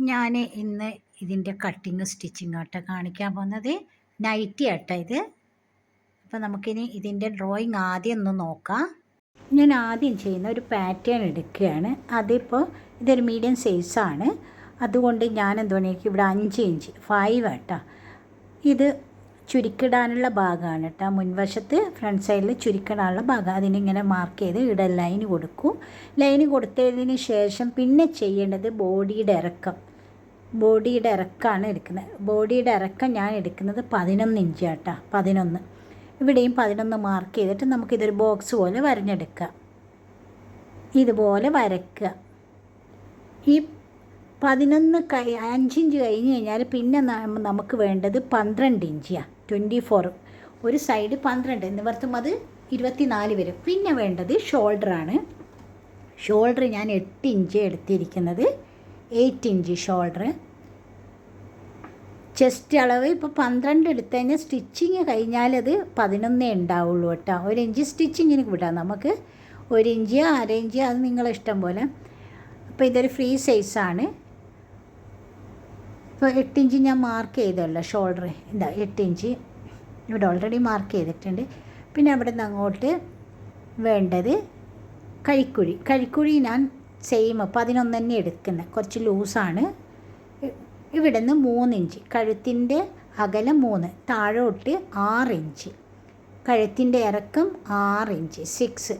ഞാൻ ഇന്ന് ഇതിന്റെ കട്ടിങ് സ്റ്റിച്ചിങ് ആട്ട കാണിക്കാൻ പോകുന്നത്. നൈറ്റി ആട്ട ഇത്. അപ്പോൾ നമുക്കിനി ഇതിന്റെ ഡ്രോയിങ് ആദ്യം ഒന്ന് നോക്കാം. ഞാൻ ആദ്യം ചെയ്യുന്ന ഒരു പാറ്റേൺ എടുക്കുകയാണ്. അതിപ്പോൾ ഇതൊരു മീഡിയം സൈസാണ് അതുകൊണ്ട് ഞാൻ എന്തുവാണെങ്കിൽ ഇവിടെ അഞ്ച് ഇഞ്ച് ഫൈവ് ആട്ടോ. ഇത് ചുരുക്കിടാനുള്ള ഭാഗമാണ് കേട്ടോ. മുൻവശത്ത് ഫ്രണ്ട് സൈഡിൽ ചുരുക്കിടാനുള്ള ഭാഗം. അതിനിങ്ങനെ മാർക്ക് ചെയ്ത് ഇട ലൈൻ കൊടുക്കും. ലൈൻ കൊടുത്തതിന് ശേഷം പിന്നെ ചെയ്യേണ്ടത് ബോഡിയുടെ ഇറക്കം. ബോഡിയുടെ ഇറക്കമാണ് എടുക്കുന്നത്. ബോഡിയുടെ ഇറക്കം ഞാൻ എടുക്കുന്നത് പതിനൊന്ന് ഇഞ്ച് കേട്ടോ പതിനൊന്ന്. ഇവിടെയും പതിനൊന്ന് മാർക്ക് ചെയ്തിട്ട് നമുക്കിതൊരു ബോക്സ് പോലെ വരഞ്ഞെടുക്കാം. ഇതുപോലെ വരയ്ക്കുക. ഈ പതിനൊന്ന് കൈ അഞ്ചിഞ്ച് കഴിഞ്ഞ് കഴിഞ്ഞാൽ പിന്നെ നമുക്ക് വേണ്ടത് പന്ത്രണ്ട് ഇഞ്ചിയാണ് ട്വന്റി ഫോർ ഒരു സൈഡ് പന്ത്രണ്ട് നിവർത്തും അത് ഇരുപത്തിനാല് വരും. പിന്നെ വേണ്ടത് ആണ്. ഷോൾഡർ ഞാൻ എട്ട് ഇഞ്ച് എടുത്തിരിക്കുന്നത്. എയ്റ്റ് ഇഞ്ച് ഷോൾഡർ ചെസ്റ്റ് അളവ് ഇപ്പോൾ പന്ത്രണ്ട് എടുത്തു കഴിഞ്ഞാൽ സ്റ്റിച്ചിങ് കഴിഞ്ഞാൽ അത് പതിനൊന്നേ ഉണ്ടാവുള്ളൂ കേട്ടോ. ഒരു ഇഞ്ച് സ്റ്റിച്ചിങ്ങിന് വിടാം നമുക്ക് ഒരു ഇഞ്ച് അര ഇഞ്ച് അത് നിങ്ങളിഷ്ടം പോലെ. അപ്പോൾ ഇതൊരു ഫ്രീ സൈസാണ് ഇപ്പോൾ എട്ട് ഇഞ്ച് ഞാൻ മാർക്ക് ചെയ്തല്ലോ ഷോൾഡർ എന്താ എട്ട് ഇഞ്ച് ഇവിടെ ഓൾറെഡി മാർക്ക് ചെയ്തിട്ടുണ്ട്. പിന്നെ അവിടെ നിന്ന് അങ്ങോട്ട് വേണ്ടത് കഴിക്കുഴി കഴിക്കുഴി ഞാൻ സെയിം പതിനൊന്ന് തന്നെ എടുക്കുന്നത് കുറച്ച് ലൂസാണ് ഇവിടെ നിന്ന് മൂന്ന് ഇഞ്ച് കഴുത്തിന്റെ അകലം മൂന്ന്. താഴോട്ട് ആറ് ഇഞ്ച് കഴുത്തിന്റെ ഇറക്കം ആറ് ഇഞ്ച് സിക്സ്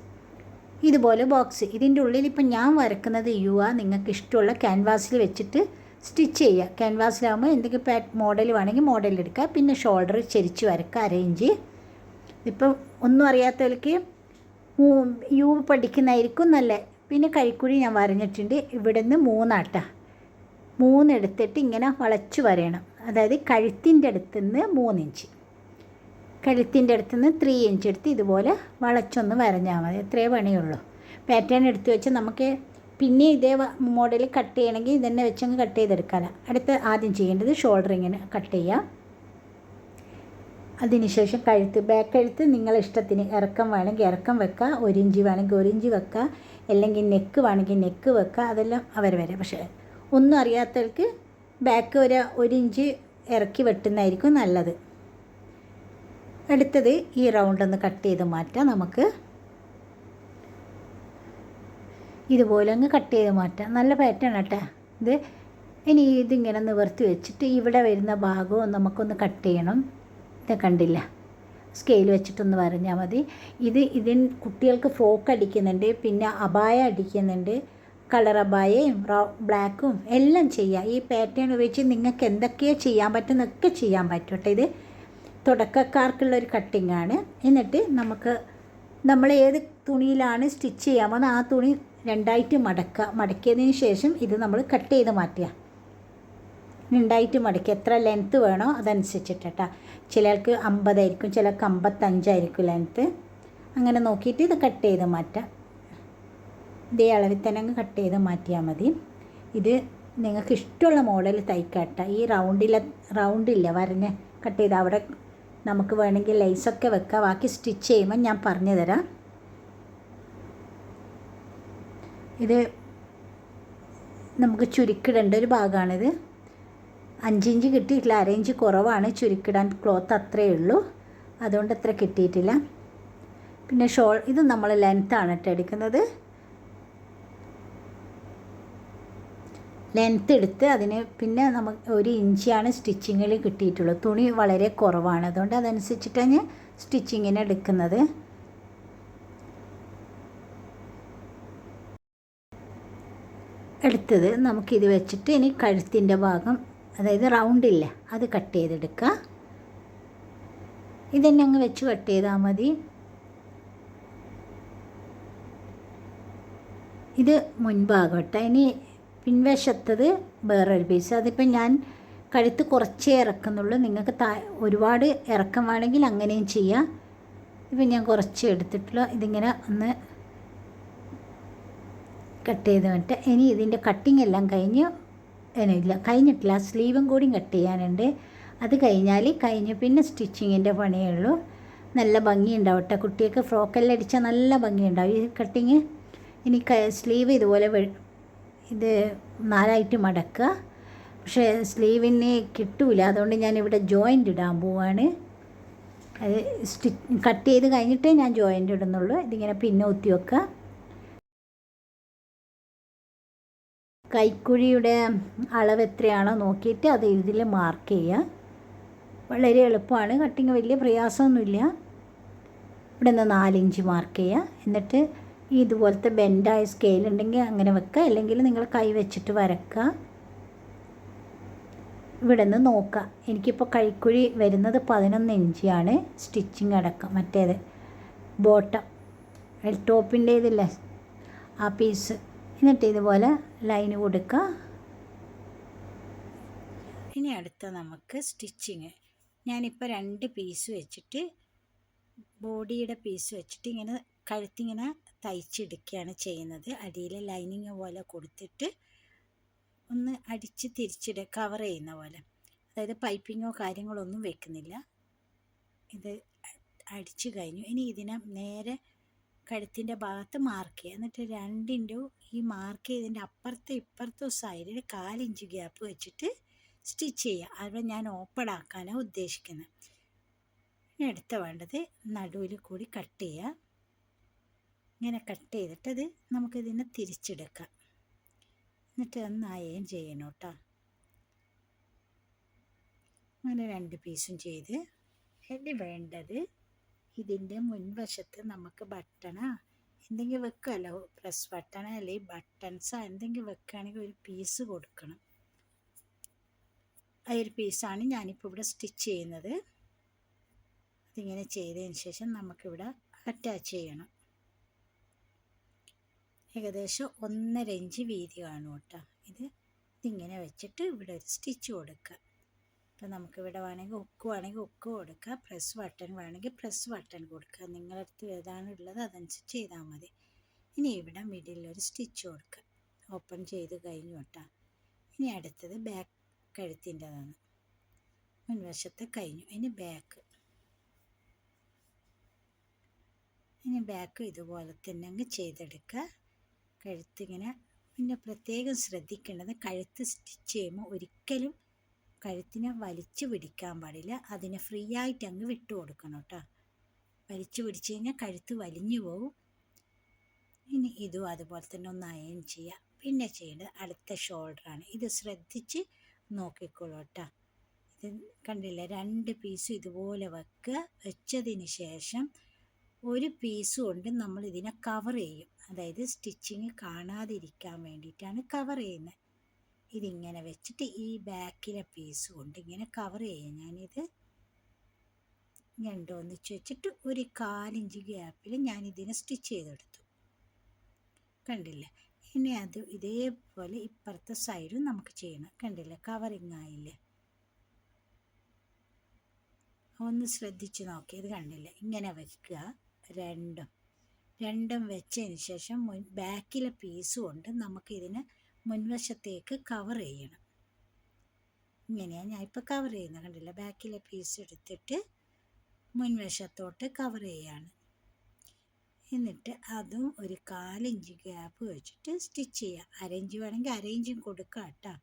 ഇതുപോലെ ബോക്സ് ഇതിന്റെ ഉള്ളിൽ ഇപ്പം ഞാൻ വരക്കുന്നത് യു ആ നിങ്ങൾക്ക് ഇഷ്ടമുള്ള ക്യാൻവാസിൽ വെച്ചിട്ട് സ്റ്റിച്ച് ചെയ്യുക. ക്യാൻവാസിലാകുമ്പോൾ എന്തെങ്കിലും പാറ്റ് മോഡൽ വേണമെങ്കിൽ മോഡൽ എടുക്കുക. പിന്നെ ഷോൾഡർ ചെരിച്ച് വരക്കുക അറേഞ്ച് ഇപ്പം ഒന്നും അറിയാത്തവർക്ക് യു പഠിക്കുന്നതായിരിക്കും നല്ല പിന്നെ കൈക്കുഴി ഞാൻ വരഞ്ഞിട്ടുണ്ട്. ഇവിടെ നിന്ന് മൂന്നാട്ട. മൂന്നെടുത്തിട്ട് ഇങ്ങനെ വളച്ചു വരയണം. അതായത് കഴുത്തിന്റെ അടുത്ത് നിന്ന് മൂന്നിഞ്ച് കഴുത്തിന്റെ അടുത്ത് നിന്ന് ത്രീ ഇഞ്ച് എടുത്ത് ഇതുപോലെ വളച്ചൊന്ന് വരഞ്ഞാൽ മതി. എത്രയേ പണിയുള്ളൂ. പാറ്റേൺ എടുത്ത് വെച്ച് നമുക്ക് പിന്നെ ഇതേ മോഡൽ കട്ട് ചെയ്യണമെങ്കിൽ ഇതന്നെ വെച്ചങ്ങ് കട്ട് ചെയ്തെടുക്കാം അടുത്ത ആദ്യം ചെയ്യേണ്ടത് ഷോൾഡർ ഇങ്ങനെ കട്ട് ചെയ്യാം. അതിനുശേഷം കഴുത്ത് ബാക്ക് കഴുത്ത് നിങ്ങളെ ഇഷ്ടത്തിന് ഇറക്കം വേണമെങ്കിൽ ഇറക്കം വെക്കുക ഒരു ഇഞ്ച് വേണമെങ്കിൽ ഒരു ഇഞ്ച് വെക്കുക അല്ലെങ്കിൽ നെക്ക് വേണമെങ്കിൽ നെക്ക് വെക്കുക അതെല്ലാം അവർ വരെ. പക്ഷേ ഒന്നും അറിയാത്തവർക്ക് ബാക്ക് ഒരു ഒരു ഇഞ്ച് ഇറക്കി വെട്ടുന്നതായിരിക്കും നല്ലത്. അടുത്തത് ഈ റൗണ്ട് ഒന്ന് കട്ട് ചെയ്ത് മാറ്റാം നമുക്ക്. ഇതുപോലെ അങ്ങ് കട്ട് ചെയ്ത് മാറ്റാം. നല്ല പാറ്റേൺ കേട്ടോ ഇത് ഇനി ഇതിങ്ങനെ നിവർത്തി വെച്ചിട്ട് ഇവിടെ വരുന്ന ഭാഗവും നമുക്കൊന്ന് കട്ട് ചെയ്യണം. ഇത് കണ്ടില്ല. സ്കെയിൽ വെച്ചിട്ടൊന്ന് വരഞ്ഞാൽ മതി. ഇത് ഇതിൻ കുട്ടികൾക്ക് ഫ്രോക്ക് അടിക്കുന്നുണ്ട് പിന്നെ അബായ അടിക്കുന്നുണ്ട് കളർ അബായയും ബ്ലാക്കും എല്ലാം ചെയ്യാം. ഈ പാറ്റേൺ ഉപയോഗിച്ച് നിങ്ങൾക്ക് എന്തൊക്കെയോ ചെയ്യാൻ പറ്റുന്നൊക്കെ ചെയ്യാൻ പറ്റും കേട്ടോ ഇത്. തുടക്കക്കാർക്കുള്ള ഒരു കട്ടിംഗ് എന്നിട്ട് നമുക്ക് നമ്മൾ ഏത് തുണിയിലാണ് സ്റ്റിച്ച് ചെയ്യാൻ പോകുന്നത് ആ തുണി രണ്ടായിട്ട് മടക്കുക മടക്കിയതിന് ശേഷം ഇത് നമ്മൾ കട്ട് ചെയ്ത് മാറ്റുക. രണ്ടായിട്ട് മടക്കി എത്ര ലെങ്ത്ത് വേണോ അതനുസരിച്ചിട്ട് കേട്ടോ ചിലർക്ക് അമ്പതായിരിക്കും ചിലർക്ക് അമ്പത്തഞ്ചായിരിക്കും ലെങ്ത്ത് അങ്ങനെ നോക്കിയിട്ട് ഇത് കട്ട് ചെയ്ത് മാറ്റാം. ഇതേ അളവിൽ തന്നെ അങ്ങ് കട്ട് ചെയ്ത് മാറ്റിയാൽ മതി. ഇത് നിങ്ങൾക്ക് ഇഷ്ടമുള്ള മോഡൽ തയ്ക്കാട്ട. ഈ റൗണ്ടിലെ റൗണ്ടില്ല വരഞ്ഞ് കട്ട് ചെയ്ത് അവിടെ നമുക്ക് വേണമെങ്കിൽ ലൈസൊക്കെ വെക്കാം. ബാക്കി സ്റ്റിച്ച് ചെയ്യുമ്പോൾ ഞാൻ പറഞ്ഞു തരാം ഇത് നമുക്ക് ചുരുക്കിടേണ്ട ഒരു ഭാഗമാണിത്. അഞ്ചിഞ്ച് കിട്ടിയിട്ടില്ല അരയിഞ്ച് കുറവാണ് ചുരുക്കിടാൻ ക്ലോത്ത് അത്രയേ ഉള്ളൂ. അതുകൊണ്ട് അത്ര കിട്ടിയിട്ടില്ല. പിന്നെ ഷോൾ ഇത് നമ്മൾ ലെങ്ത്താണ് കേട്ടോ എടുക്കുന്നത്. ലെങ്ത്ത് എടുത്ത് അതിന് പിന്നെ നമുക്ക് ഒരു ഇഞ്ചാണ് സ്റ്റിച്ചിങ്ങിൽ കിട്ടിയിട്ടുള്ളത് തുണി വളരെ കുറവാണ്. അതുകൊണ്ട് അതനുസരിച്ചിട്ടാണ് ഞാൻ സ്റ്റിച്ചിങ്ങിന് എടുക്കുന്നത്. എടുത്തത് നമുക്കിത് വെച്ചിട്ട് ഇനി കഴുത്തിന്റെ ഭാഗം അതായത് റൗണ്ടില്ല അത് കട്ട് ചെയ്തെടുക്കുക. ഇതന്നെ അങ്ങ് വെച്ച് കട്ട് ചെയ്താൽ മതി. ഇത് മുൻഭാഗം കേട്ടോ ഇനി പിൻവശത്തത് വേറൊരു പീസ് അതിപ്പോൾ ഞാൻ കഴുത്ത് കുറച്ചേ ഇറക്കുന്നുള്ളൂ. നിങ്ങൾക്ക് താ ഒരുപാട് ഇറക്കം വേണമെങ്കിൽ അങ്ങനെയും ചെയ്യാം. ഇപ്പം ഞാൻ കുറച്ച് എടുത്തിട്ടുള്ള. ഇതിങ്ങനെ ഒന്ന് കട്ട് ചെയ്ത് വിട്ട് ഇനി ഇതിന്റെ കട്ടിങ് എല്ലാം കഴിഞ്ഞ് ഇല്ല കഴിഞ്ഞിട്ടില്ല. സ്ലീവും കൂടി കട്ട് ചെയ്യാനുണ്ട്. അത് കഴിഞ്ഞാൽ കഴിഞ്ഞ് പിന്നെ സ്റ്റിച്ചിങ്ങിന്റെ പണിയേ ഉള്ളൂ. നല്ല ഭംഗിയുണ്ടാവും കേട്ടോ കുട്ടിയൊക്കെ ഫ്രോക്കെല്ലാം അടിച്ചാൽ നല്ല ഭംഗിയുണ്ടാവും. ഈ കട്ടിങ് ഇനി സ്ലീവ് ഇതുപോലെ ഇത് നാലായിട്ട് മടക്കുക. പക്ഷേ സ്ലീവിന് കിട്ടൂല. അതുകൊണ്ട് ഞാനിവിടെ ജോയിന്റ് ഇടാൻ പോവാണ്. അത് സ്റ്റി കട്ട് ചെയ്ത് കഴിഞ്ഞിട്ടേ ഞാൻ ജോയിന്റ് ഇടുന്നുള്ളൂ. ഇതിങ്ങനെ പിന്നെ ഒത്തി വെക്കുക. കൈക്കുഴിയുടെ അളവ് എത്രയാണോ നോക്കിയിട്ട് അത് ഇതിൽ മാർക്ക് ചെയ്യുക. വളരെ എളുപ്പമാണ്. കട്ടിങ് വലിയ പ്രയാസമൊന്നുമില്ല. ഇവിടെ നിന്ന് നാലിഞ്ച് മാർക്ക് ചെയ്യുക. എന്നിട്ട് ഈ ഇതുപോലത്തെ ബെൻഡായ സ്കെയിൽ ഉണ്ടെങ്കിൽ അങ്ങനെ വെക്കുക. അല്ലെങ്കിൽ നിങ്ങൾ കൈ വെച്ചിട്ട് വരക്കുക. ഇവിടെ നിന്ന് നോക്കുക. എനിക്കിപ്പോൾ കൈക്കുഴി വരുന്നത് പതിനൊന്ന് ഇഞ്ചിയാണ് സ്റ്റിച്ചിങ് അടക്കം. മറ്റേത് ബോട്ടം ടോപ്പിന്റെ ഇതില്ലേ? ആ പീസ് എന്നിട്ട് ഇതുപോലെ ലൈന് കൊടുക്കുക. ഇനി അടുത്ത നമുക്ക് സ്റ്റിച്ചിങ് ഞാനിപ്പോൾ രണ്ട് പീസ് വെച്ചിട്ട് ബോഡിയുടെ പീസ് വെച്ചിട്ട് ഇങ്ങനെ കഴുത്തിങ്ങനെ തയ്ച്ചെടുക്കുകയാണ് ചെയ്യുന്നത്. അടിയിൽ ലൈനിങ് പോലെ കൊടുത്തിട്ട് ഒന്ന് അടിച്ച് തിരിച്ചിട കവർ ചെയ്യുന്ന പോലെ. അതായത് പൈപ്പിങ്ങോ കാര്യങ്ങളോ ഒന്നും വെക്കുന്നില്ല. ഇത് അടിച്ചു കഴിഞ്ഞു. ഇനി ഇതിനെ നേരെ കഴുത്തിന്റെ ഭാഗത്ത് മാർക്ക് ചെയ്യുക. എന്നിട്ട് രണ്ടിന്റെ ഈ മാർക്ക് ചെയ്തതിന്റെ അപ്പുറത്തെ ഇപ്പുറത്തെ സൈഡിൽ കാലിഞ്ച് ഗ്യാപ്പ് വെച്ചിട്ട് സ്റ്റിച്ച് ചെയ്യുക. അവിടെ ഞാൻ ഓപ്പൺ ആക്കാനാണ് ഉദ്ദേശിക്കുന്നത് ഇനി അടുത്ത വേണ്ടത് നടുവിൽ കൂടി കട്ട് ചെയ്യുക. ഇങ്ങനെ കട്ട് ചെയ്തിട്ടത് നമുക്കിതിനെ തിരിച്ചെടുക്കാം. എന്നിട്ട് ഒന്ന് ചെയ്യണം കേട്ടോ അങ്ങനെ രണ്ട് പീസും ചെയ്ത് ഇനി വേണ്ടത് ഇതിന്റെ മുൻവശത്ത് നമുക്ക് ബട്ടണാ എന്തെങ്കിലും വെക്കുമല്ലോ പ്രസ് ബട്ടൺ അല്ലെങ്കിൽ ബട്ടൺസോ എന്തെങ്കിലും വെക്കുകയാണെങ്കിൽ ഒരു പീസ് കൊടുക്കണം. ആ ഒരു പീസാണ് ഞാനിപ്പോൾ ഇവിടെ സ്റ്റിച്ച് ചെയ്യുന്നത്. അതിങ്ങനെ ചെയ്തതിന് ശേഷം നമുക്കിവിടെ അറ്റാച്ച് ചെയ്യണം. ഏകദേശം ഒന്നര ഇഞ്ച് വീതി കാണും കേട്ടോ. ഇത് ഇതിങ്ങനെ വെച്ചിട്ട് ഇവിടെ ഒരു സ്റ്റിച്ച് കൊടുക്കുക. അപ്പോൾ നമുക്കിവിടെ വേണമെങ്കിൽ ഉക്ക് വേണമെങ്കിൽ ഉക്ക് കൊടുക്കുക. പ്രസ് ബട്ടൺ വേണമെങ്കിൽ പ്രസ് ബട്ടൺ കൊടുക്കുക. നിങ്ങളടുത്ത് ഏതാണ് ഉള്ളത് അതനുസരിച്ച് ചെയ്താൽ മതി. ഇനി ഇവിടെ മിഡിലൊരു സ്റ്റിച്ച് കൊടുക്കുക. ഓപ്പൺ ചെയ്ത് കഴിഞ്ഞു കേട്ടോ. ഇനി അടുത്തത് ബാക്ക് കഴുത്തിന്റെതാണ്. മുൻവശത്തെ കഴിഞ്ഞു. ഇനി ബാക്ക് ഇനി ബാക്ക് ഇതുപോലെ തന്നെ അങ്ങ് ചെയ്തെടുക്കുക. കഴുത്തിങ്ങനെ പിന്നെ പ്രത്യേകം ശ്രദ്ധിക്കേണ്ടത് കഴുത്ത് സ്റ്റിച്ച് ചെയ്യുമ്പോൾ ഒരിക്കലും കഴുത്തിനെ വലിച്ചു പിടിക്കാൻ പാടില്ല. അതിനെ ഫ്രീ ആയിട്ട് അങ്ങ് വിട്ടു കൊടുക്കണം കേട്ടോ വലിച്ചു പിടിച്ചു കഴിഞ്ഞാൽ കഴുത്ത് വലിഞ്ഞു പോവും. ഇനി ഇതും അതുപോലെ തന്നെ ഒന്ന് അയൺ ചെയ്യുക പിന്നെ ചെയ്യേണ്ടത് അടുത്ത ഷോൾഡറാണ് ഇത് ശ്രദ്ധിച്ച് നോക്കിക്കോളൂ കേട്ടോ ഇത് കണ്ടില്ല? രണ്ട് പീസും ഇതുപോലെ വെക്കുക വെച്ചതിന് ശേഷം ഒരു പീസ് കൊണ്ട് നമ്മൾ ഇതിനെ കവർ ചെയ്യും. അതായത് സ്റ്റിച്ചിങ് കാണാതിരിക്കാൻ വേണ്ടിയിട്ടാണ് കവർ ചെയ്യുന്നത്. ഇതിങ്ങനെ വെച്ചിട്ട് ഈ ബാക്കിലെ പീസ് കൊണ്ട് ഇങ്ങനെ കവർ ചെയ്യാം. ഞാനിത് രണ്ടൊന്നിച്ച് വെച്ചിട്ട് ഒരു കാലിഞ്ച് ഗ്യാപ്പിൽ ഞാനിതിനെ സ്റ്റിച്ച് ചെയ്തെടുത്തു. കണ്ടില്ലേ? ഇനി അത് ഇതേപോലെ ഇപ്പുറത്തെ സൈഡും നമുക്ക് ചെയ്യണം. കണ്ടില്ലേ? കവറിങ് ആയില്ലേ? ഒന്ന് ശ്രദ്ധിച്ച് നോക്കി ഇത് കണ്ടില്ലേ? ഇങ്ങനെ വെക്കുക. രണ്ടും. രണ്ടും വെച്ചതിന് ശേഷം മുൻ ബാക്കിലെ പീസ് കൊണ്ട് നമുക്കിതിനെ മുൻവശത്തേക്ക് കവർ ചെയ്യണം. ഇങ്ങനെയാണ് ഞാൻ ഇപ്പോൾ കവർ ചെയ്യുന്നത് കണ്ടില്ല? ബാക്കിലെ പീസ് എടുത്തിട്ട് മുൻവശത്തോട്ട് കവർ ചെയ്യാണ്. എന്നിട്ട് അതും ഒരു കാലിഞ്ച് ഗ്യാപ്പ് വെച്ചിട്ട് സ്റ്റിച്ച് ചെയ്യുക അരയിഞ്ച് വേണമെങ്കിൽ അരയിഞ്ചും കൊടുക്കാം കേട്ടോ.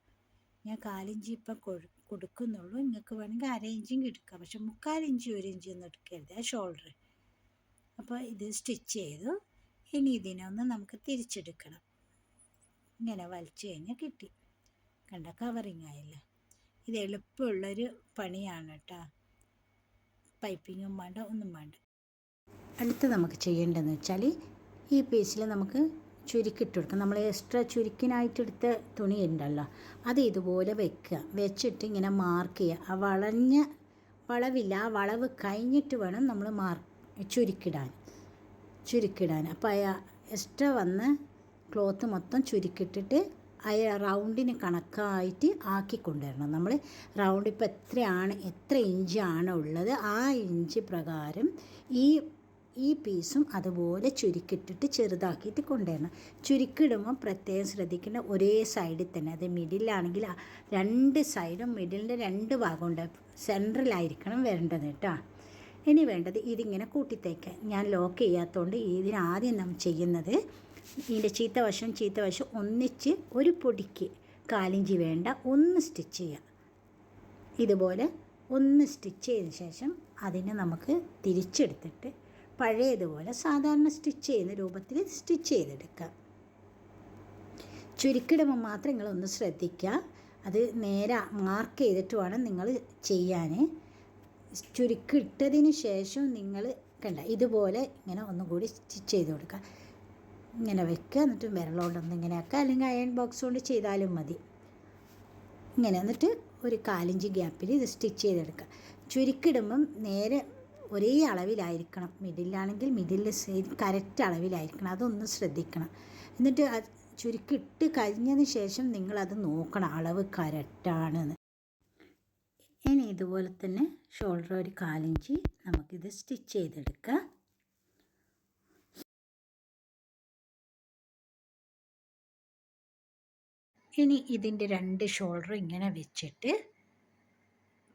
ഞാൻ കാലിഞ്ച് ഇപ്പം കൊടുക്കുന്നുള്ളൂ. നിങ്ങൾക്ക് വേണമെങ്കിൽ അരയിഞ്ചും എടുക്കാം. പക്ഷെ മുക്കാലിഞ്ച് ഒരു ഇഞ്ച് ഒന്നും എടുക്കരുത്. ആ ഷോൾഡർ അപ്പോൾ ഇത് സ്റ്റിച്ച് ചെയ്തു. ഇനി ഇതിനൊന്ന് നമുക്ക് തിരിച്ചെടുക്കണം. ഇങ്ങനെ വലിച്ചു കഴിഞ്ഞാൽ കിട്ടി. കണ്ട കവറിങ് ആയില്ല? ഇത് എളുപ്പമുള്ളൊരു പണിയാണ് കേട്ടോ. പൈപ്പിങ്ങും വേണ്ട ഒന്നും വേണ്ട. അടുത്ത് നമുക്ക് ചെയ്യേണ്ടതെന്ന് വെച്ചാൽ ഈ പീസിൽ നമുക്ക് ചുരുക്കിട്ട് കൊടുക്കാം. നമ്മൾ എക്സ്ട്രാ ചുരുക്കിനായിട്ടെടുത്ത തുണി ഉണ്ടല്ലോ അത് ഇതുപോലെ വെക്കുക. വെച്ചിട്ട് ഇങ്ങനെ മാർക്ക് ചെയ്യുക. ആ വളഞ്ഞ വളവില്ല ആ വളവ് കഴിഞ്ഞിട്ട് വേണം നമ്മൾ മാർക്ക് ചുരുക്കിടാൻ. ചുരുക്കിടാൻ. അപ്പോൾ എക്സ്ട്രാ വന്ന് ക്ലോത്ത് മൊത്തം ചുരുക്കിട്ടിട്ട് ആ റൗണ്ടിന് കണക്കായിട്ട് ആക്കി കൊണ്ടുവരണം നമ്മൾ റൗണ്ട് ഇപ്പോൾ എത്രയാണ് എത്ര ഇഞ്ച് ആണ് ഉള്ളത് ആ ഇഞ്ച് പ്രകാരം ഈ ഈ പീസും അതുപോലെ ചുരുക്കിട്ടിട്ട് ചെറുതാക്കിയിട്ട് കൊണ്ടുവരണം. ചുരുക്കിടുമ്പോൾ പ്രത്യേകം ശ്രദ്ധിക്കേണ്ട ഒരേ സൈഡിൽ തന്നെ. അത് മിഡിലാണെങ്കിൽ രണ്ട് സൈഡും മിഡിലിന്റെ രണ്ട് ഭാഗം ഉണ്ട്. സെൻട്രലായിരിക്കണം വരേണ്ടത് കേട്ടോ. ഇനി വേണ്ടത് ഇതിങ്ങനെ കൂട്ടിത്തേക്കാൻ ഞാൻ ലോക്ക് ചെയ്യാത്തതുകൊണ്ട് ഇതിനാദ്യം നമ്മൾ ചെയ്യുന്നത് ഇതിന്റെ ചീത്ത വശം ചീത്ത വശം ഒന്നിച്ച് ഒരു പൊടിക്ക് കാലിഞ്ചി വേണ്ട ഒന്ന് സ്റ്റിച്ച് ചെയ്യാം ഇതുപോലെ ഒന്ന് സ്റ്റിച്ച് ചെയ്ത ശേഷം അതിനെ നമുക്ക് തിരിച്ചെടുത്തിട്ട് പഴയതുപോലെ സാധാരണ സ്റ്റിച്ച് ചെയ്യുന്ന രൂപത്തിൽ സ്റ്റിച്ച് ചെയ്തെടുക്കാം ചുരുക്കിടുമ്പോൾ മാത്രം നിങ്ങളൊന്ന് ശ്രദ്ധിക്കുക. അത് നേരെ മാർക്ക് ചെയ്തിട്ട് വേണം നിങ്ങൾ ചെയ്യാൻ. ചുരുക്കിട്ടതിന് ശേഷം നിങ്ങൾ കണ്ട ഇതുപോലെ ഇങ്ങനെ ഒന്നും കൂടി സ്റ്റിച്ച് ചെയ്ത് കൊടുക്കുക. ഇങ്ങനെ വെക്കുക എന്നിട്ട് വിരലോണ്ടൊന്ന് ഇങ്ങനെ ആക്കുക അല്ലെങ്കിൽ അയൺ ബോക്സ് കൊണ്ട് ചെയ്താലും മതി. ഇങ്ങനെ എന്നിട്ട് ഒരു കാലിഞ്ച് ഗ്യാപ്പിൽ ഇത് സ്റ്റിച്ച് ചെയ്തെടുക്കുക ചുരുക്കിടുമ്പം നേരെ ഒരേ അളവിലായിരിക്കണം. മിഡിലാണെങ്കിൽ മിഡിൽ കറക്റ്റ് അളവിലായിരിക്കണം. അതൊന്ന് ശ്രദ്ധിക്കണം. എന്നിട്ട് ചുരുക്കിട്ട് കഴിഞ്ഞതിന് ശേഷം നിങ്ങളത് നോക്കണം. അളവ് കറക്റ്റാണെന്ന് ഇനി ഇതുപോലെ തന്നെ ഷോൾഡർ ഒരു കാലിഞ്ച് നമുക്കിത് സ്റ്റിച്ച് ചെയ്തെടുക്കാം. ഇനി ഇതിന്റെ രണ്ട് ഷോൾഡർ ഇങ്ങനെ വെച്ചിട്ട്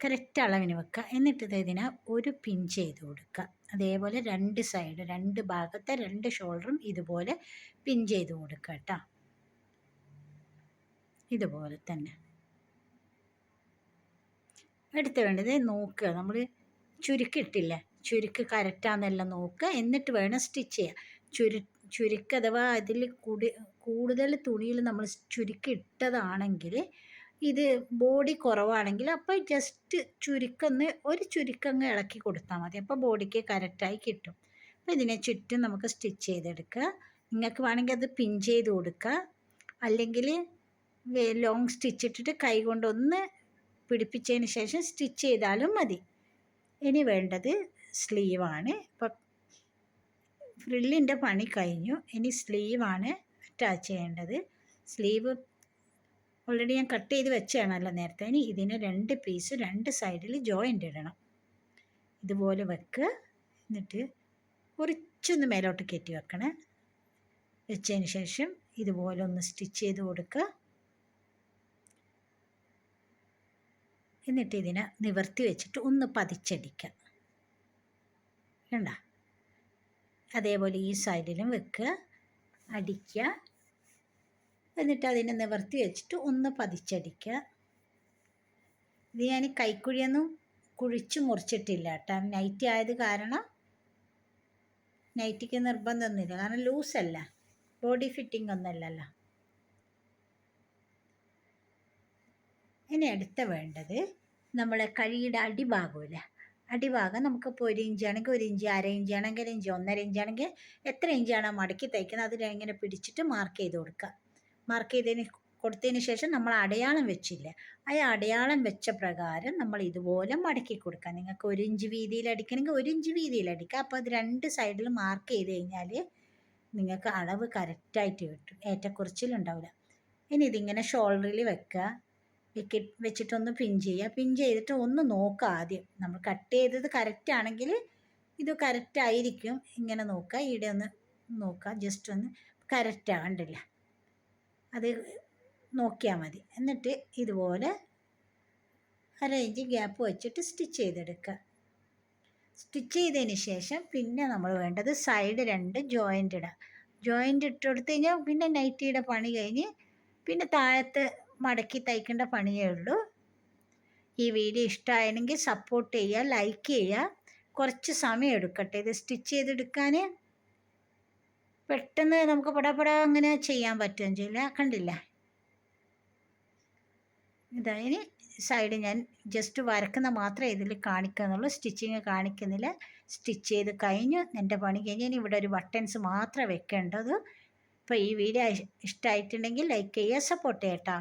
കറക്റ്റ് അളവിന് വെക്കുക. എന്നിട്ട് ഇതിനെ ഒരു പിൻ ചെയ്ത് കൊടുക്കുക. അതേപോലെ രണ്ട് സൈഡ് രണ്ട് ഭാഗത്തെ രണ്ട് ഷോൾഡറും ഇതുപോലെ പിൻ ചെയ്ത് കൊടുക്കുക കേട്ടോ. ഇതുപോലെ തന്നെ. എടുത്ത് വേണ്ടത് നോക്കുക. നമ്മൾ ചുരുക്കിട്ടില്ല? ചുരുക്ക് കറക്റ്റാന്നെല്ലാം നോക്കുക. എന്നിട്ട് വേണം സ്റ്റിച്ച് ചെയ്യുക ചുരു ചുരുക്ക് അഥവാ അതിൽ കൂടി കൂടുതൽ തുണിയിൽ നമ്മൾ ചുരുക്കി ഇട്ടതാണെങ്കിൽ ഇത് ബോഡി കുറവാണെങ്കിൽ അപ്പോൾ ജസ്റ്റ് ചുരുക്കൊന്ന് ഒരു ചുരുക്കങ്ങ് ഇളക്കി കൊടുത്താൽ മതി. അപ്പോൾ ബോഡിക്ക് കറക്റ്റായി കിട്ടും. അപ്പോൾ ഇതിനെ ചുറ്റും നമുക്ക് സ്റ്റിച്ച് ചെയ്തെടുക്കുക. നിങ്ങൾക്ക് വേണമെങ്കിൽ അത് പിൻ ചെയ്ത് കൊടുക്കുക. അല്ലെങ്കിൽ ലോങ് സ്റ്റിച്ച് ഇട്ടിട്ട് കൈ കൊണ്ടൊന്ന് പിടിപ്പിച്ചതിന് ശേഷം സ്റ്റിച്ച് ചെയ്താലും മതി. ഇനി വേണ്ടത് സ്ലീവാണ് ഇപ്പം ഫ്രില്ലിന്റെ പണി കഴിഞ്ഞു. ഇനി സ്ലീവാണ് അറ്റാച്ച് ചെയ്യേണ്ടത്. സ്ലീവ് ഓൾറെഡി ഞാൻ കട്ട് ചെയ്ത് വെച്ചാണല്ലോ നേരത്തെ. ഇനി ഇതിന് രണ്ട് പീസ് രണ്ട് സൈഡിൽ ജോയിന്റ് ഇടണം. ഇതുപോലെ വെക്കുക എന്നിട്ട് കുറച്ചൊന്ന് മേലോട്ട് കയറ്റി വെക്കണേ. വെച്ചതിന് ശേഷം ഇതുപോലെ ഒന്ന് സ്റ്റിച്ച് ചെയ്ത് കൊടുക്കുക എന്നിട്ട് ഇതിനെ നിവർത്തി വെച്ചിട്ട് ഒന്ന് പതിച്ചടിക്കുക കണ്ട? അതേപോലെ ഈ സൈഡിലും വെക്കുക. അടിക്കുക. എന്നിട്ട് അതിനെ നിവർത്തി വെച്ചിട്ട് ഒന്ന് പതിച്ചടിക്കുക. ഇത് ഞാൻ കൈക്കുഴിയൊന്നും കുഴിച്ച് മുറിച്ചിട്ടില്ല കേട്ടോ. നൈറ്റി ആയത് കാരണം നൈറ്റിക്ക് നിർബന്ധമൊന്നുമില്ല. കാരണം ലൂസല്ല. Body fitting ഒന്നുമല്ലല്ലോ. ഇനി അടുത്ത വേണ്ടത് നമ്മളെ കഴിയുടെ അടിഭാഗമില്ല അടിഭാഗം നമുക്കിപ്പോൾ ഒരു ഇഞ്ചാണെങ്കിൽ ഒരു ഇഞ്ച് അര ഇഞ്ച് ആണെങ്കിൽ ഒരു ഇഞ്ച് ഒന്നര ഇഞ്ചാണെങ്കിൽ എത്ര ഇഞ്ചാണോ മടക്കി തയ്ക്കുന്നത് അതിൽ ഇങ്ങനെ പിടിച്ചിട്ട് മാർക്ക് ചെയ്ത് കൊടുക്കുക. മാർക്ക് ചെയ്തതിന് കൊടുത്തതിന് ശേഷം നമ്മൾ അടയാളം വെച്ചില്ല. ആ അടയാളം വെച്ച പ്രകാരം നമ്മൾ ഇതുപോലെ മടക്കി കൊടുക്കുക. നിങ്ങൾക്ക് ഒരു ഇഞ്ച് വീതിയിൽ അടിക്കണമെങ്കിൽ ഒരു ഇഞ്ച് വീതിയിൽ അടിക്കുക. അപ്പോൾ അത് രണ്ട് സൈഡിൽ മാർക്ക് ചെയ്ത് കഴിഞ്ഞാൽ നിങ്ങൾക്ക് അളവ് കറക്റ്റായിട്ട് കിട്ടും. ഏറ്റക്കുറച്ചിലുണ്ടാവില്ല. ഇനി ഇതിങ്ങനെ ഷോൾഡറിൽ വെക്കുക. വെക്കി വെച്ചിട്ടൊന്ന് പിൻ ചെയ്യുക. പിൻ ചെയ്തിട്ട് ഒന്ന് നോക്കുക ആദ്യം. നമ്മൾ കട്ട് ചെയ്തത് കറക്റ്റ് ആണെങ്കിൽ ഇത് കറക്റ്റ് ആയിരിക്കും. ഇങ്ങനെ നോക്കുക. ഇവിടെ ഒന്ന് നോക്കുക. ജസ്റ്റ് ഒന്ന് കറക്റ്റ് ആകണ്ടില്ല അത് നോക്കിയാൽ മതി. എന്നിട്ട് ഇതുപോലെ അരയിഞ്ച് ഗ്യാപ്പ് വെച്ചിട്ട് സ്റ്റിച്ച് ചെയ്തെടുക്കുക. സ്റ്റിച്ച് ചെയ്തതിന് ശേഷം പിന്നെ നമ്മൾ വേണ്ടത് സൈഡ് രണ്ട് ജോയിന്റ് ഇടുക. ജോയിന്റ് ഇട്ട് കൊടുത്ത് കഴിഞ്ഞാൽ പിന്നെ നൈറ്റിയുടെ പണി കഴിഞ്ഞ് പിന്നെ താഴത്ത് മടക്കി തയ്ക്കേണ്ട പണിയേ ഉള്ളൂ. ഈ വീഡിയോ ഇഷ്ടമായെങ്കിൽ സപ്പോർട്ട് ചെയ്യുക ലൈക്ക് ചെയ്യുക. കുറച്ച് സമയം എടുക്കട്ടെ. ഇത് സ്റ്റിച്ച് ചെയ്തെടുക്കാൻ പെട്ടെന്ന് നമുക്ക് പടപട അങ്ങനെ ചെയ്യാൻ പറ്റുകയും ചെയ്യില്ല. കണ്ടില്ല. ഇതായത് സൈഡ് ഞാൻ ജസ്റ്റ് വരക്കുന്ന മാത്രമേ ഇതിൽ കാണിക്കുന്നുള്ളൂ. സ്റ്റിച്ചിങ് കാണിക്കുന്നില്ല. സ്റ്റിച്ച് ചെയ്ത് കഴിഞ്ഞ്. എന്റെ പണി കഴിഞ്ഞ് ഇനി ഇവിടെ ഒരു ബട്ടൺസ് മാത്രമേ വെക്കേണ്ടത് അപ്പോൾ ഈ വീഡിയോ ഇഷ്ടമായിട്ടുണ്ടെങ്കിൽ ലൈക്ക് ചെയ്യുക സപ്പോർട്ട് ചെയ്യട്ടോ